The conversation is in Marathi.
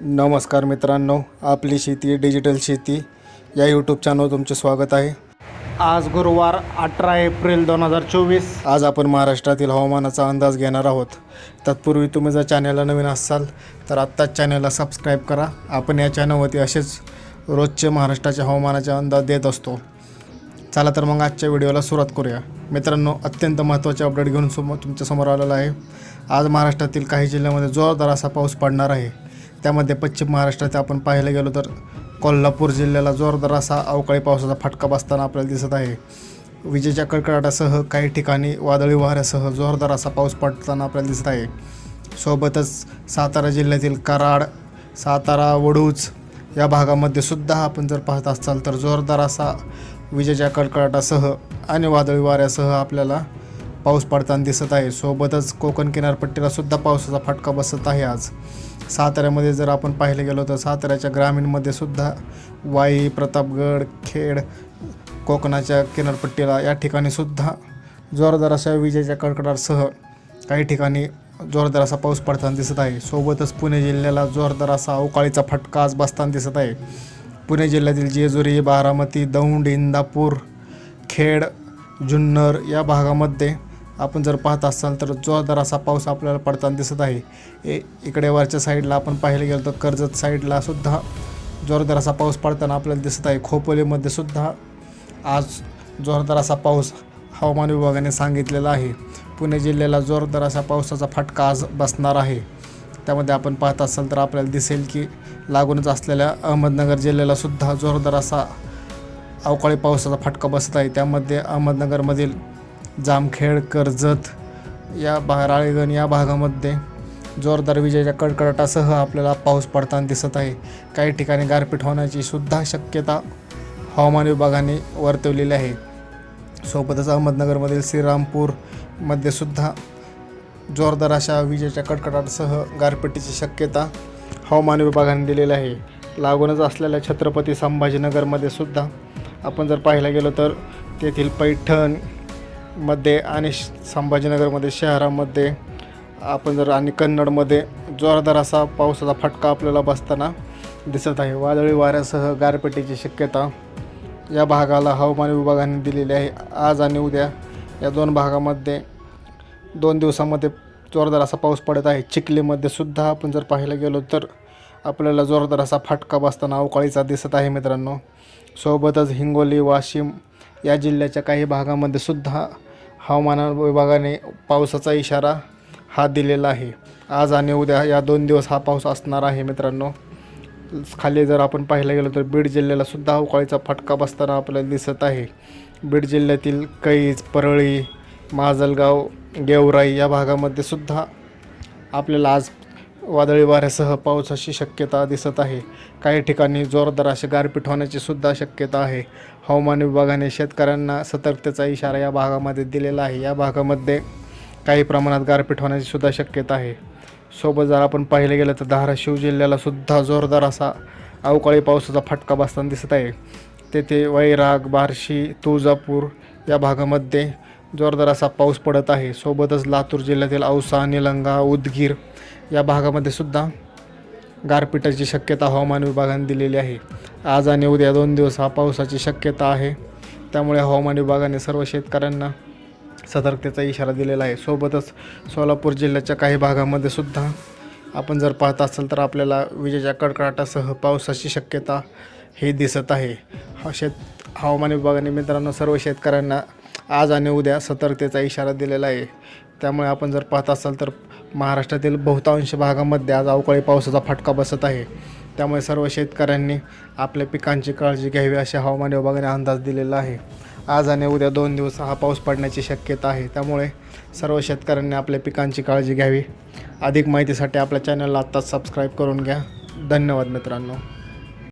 नमस्कार मित्रांनो आपली शेती डिजिटल शेती. या यूट्यूब चॅनलवर तुमचे स्वागत आहे. आज गुरुवार अठरा एप्रिल दोन हजार चोवीस. आज आपण महाराष्ट्रातील हवामानाचा अंदाज घेणार आहोत. तत्पूर्वी तुम्ही जर चॅनलला नवीन असाल तर आत्ताच चॅनलला सबस्क्राईब करा. आपण या चॅनलवरती असेच रोजचे महाराष्ट्राच्या हवामानाचे अंदाज देत असतो. चला तर मग आजच्या व्हिडिओला सुरुवात करूया. मित्रांनो अत्यंत महत्त्वाचे अपडेट घेऊन समोर तुमच्यासमोर आलेला आहे. आज महाराष्ट्रातील काही जिल्ह्यामध्ये जोरदार असा पाऊस पडणार आहे. त्यामध्ये पश्चिम महाराष्ट्रात आपण पाहायला गेलो तर कोल्हापूर जिल्ह्याला जोरदार असा अवकाळी पावसाचा फटका बसताना आपल्याला दिसत आहे. विजेच्या कडकडाटासह काही ठिकाणी वादळी वाऱ्यासह जोरदार असा पाऊस पडताना आपल्याला दिसत आहे. सोबतच सातारा जिल्ह्यातील कराड सातारा वडूज या भागामध्ये सुद्धा आपण जर पाहत असाल तर जोरदार असा विजेच्या कडकडाटासह आणि वादळी वाऱ्यासह आपल्याला पाऊस पडताना दिसत आहे. सोबतच कोकण किनारपट्टीला सुद्धा पावसाचा फटका बसत आहे आज. साताऱ्यामध्ये जर आपण पाहिलं गेलो तर साताऱ्याच्या ग्रामीणमध्ये सुद्धा वाई प्रतापगड खेड कोकणाच्या किनारपट्टीला या ठिकाणी सुद्धा जोरदार अशा विजेच्या कडकडासह काही ठिकाणी जोरदार असा पाऊस पडताना दिसत आहे. सोबतच पुणे जिल्ह्याला जोरदार असा अवकाळीचा फटका आज बसताना दिसत आहे. पुणे जिल्ह्यातील जेजुरी बारामती दौंड इंदापूर खेड जुन्नर या भागामध्ये आपण जर पाहत असाल तर जोरदार असा पाऊस आपल्याला पडताना दिसत आहे ए इकडे वरच्या साईडला आपण पाहायला गेलो तर कर्जत साईडला सुद्धा जोरदार असा पाऊस पडताना आपल्याला दिसत आहे. खोपोलीमध्ये सुद्धा आज जोरदार असा पाऊस हवामान विभागाने सांगितलेला आहे. पुणे जिल्ह्याला जोरदार असा पावसाचा फटका आज बसणार आहे. त्यामध्ये आपण पाहत असाल तर आपल्याला दिसेल की लागूनच असलेल्या अहमदनगर जिल्ह्याला सुद्धा जोरदार असा अवकाळी पावसाचा फटका बसत आहे. त्यामध्ये अहमदनगरमधील जामखेड कर्जत या भा राळेगण या भागामध्ये जोरदार विजेच्या कडकडाटासह आपल्याला पाऊस पडताना दिसत आहे. काही ठिकाणी गारपीट होण्याची सुद्धा शक्यता हवामान विभागाने वर्तवलेली आहे. सोबतच अहमदनगरमधील श्रीरामपूरमध्ये सुद्धा जोरदार अशा विजेच्या कडकडाटासह गारपिटीची शक्यता हवामान विभागाने दिलेली आहे. लागूनच असलेल्या छत्रपती संभाजीनगरमध्ये सुद्धा आपण जर पाहायला गेलो तर तेथील पैठण मध्ये आणि श- संभाजीनगरमध्ये शहरामध्ये आपण जर आणि कन्नडमध्ये जोरदार असा पावसाचा फटका आपल्याला बसताना दिसत आहे. वादळी वाऱ्यासह गारपेटीची शक्यता या भागाला हवामान विभागाने दिलेली आहे. आज आणि उद्या या दोन भागामध्ये दोन दिवसामध्ये जोरदार असा पाऊस पडत आहे. चिखलीमध्ये सुद्धा आपण जर पाहायला गेलो तर आपल्याला जोरदार असा फाटका बसताना अवकाळीचा दिसत आहे मित्रांनो. सोबतच हिंगोली वाशिम या जिल्ह्याच्या काही भागामध्ये सुद्धा हवामान विभागाने पावसाचा इशारा हा दिलेला आहे. आज आणि उद्या या दोन दिवस हा पाऊस असणार आहे मित्रांनो. खाली जर आपण पाहायला गेलो तर बीड जिल्ह्याला सुद्धा अवकाळीचा फटका बसताना आपल्याला दिसत आहे. बीड जिल्ह्यातील कैज परळी माजलगाव गेवराई या भागामध्ये सुद्धा आपल्याला आज वादळी वाऱ्यासह पावसाची शक्यता दिसत आहे. काही ठिकाणी जोरदार असे गारपीट होण्याची सुद्धा शक्यता आहे. हवामान विभागाने शेतकऱ्यांना सतर्कतेचा इशारा या भागामध्ये दिलेला आहे. या भागामध्ये काही प्रमाणात गारपीट होण्याची सुद्धा शक्यता आहे. सोबत जर आपण पाहिलं गेलं तर धाराशिव जिल्ह्याला सुद्धा जोरदार असा अवकाळी पावसाचा फटका बसताना दिसत आहे. तेथे वैराग बार्शी तुळजापूर या भागामध्ये जोरदार असा पाऊस पडत आहे. सोबतच लातूर जिल्ह्यातील औसा निलंगा उदगीर या भागामध्ये सुद्धा गारपिटाची शक्यता हवामान विभागाने दिलेली आहे. आज आणि उद्या दोन दिवस हा पावसाची शक्यता आहे. त्यामुळे हवामान विभागाने सर्व शेतकऱ्यांना सतर्कतेचा इशारा दिलेला आहे. सोबतच सोलापूर जिल्ह्याच्या काही भागामध्ये सुद्धा आपण जर पाहत असाल तर आपल्याला विजेच्या कडकडाटासह पावसाची शक्यता हे दिसत आहे. हा शेत हवामान विभागाने मित्रांनो सर्व शेतकऱ्यांना आज आणि उद्या सतर्कतेचा इशारा दिलेला आहे. त्यामुळे आपण जर पाहत असाल तर महाराष्ट्रातील बहुतांश भागामध्ये आज अवकाळी पावसाचा फटका बसत आहे. त्यामुळे सर्व शेतकऱ्यांनी आपल्या पिकांची काळजी घ्यावी असे हवामान विभागाने अंदाज दिलेला आहे. आज आणि उद्या दोन दिवस हा पाऊस पडण्याची शक्यता आहे. त्यामुळे सर्व शेतकऱ्यांनी आपल्या पिकांची काळजी घ्यावी. अधिक माहितीसाठी आपल्या चॅनलला आत्ताच सबस्क्राईब करून घ्या. धन्यवाद मित्रांनो.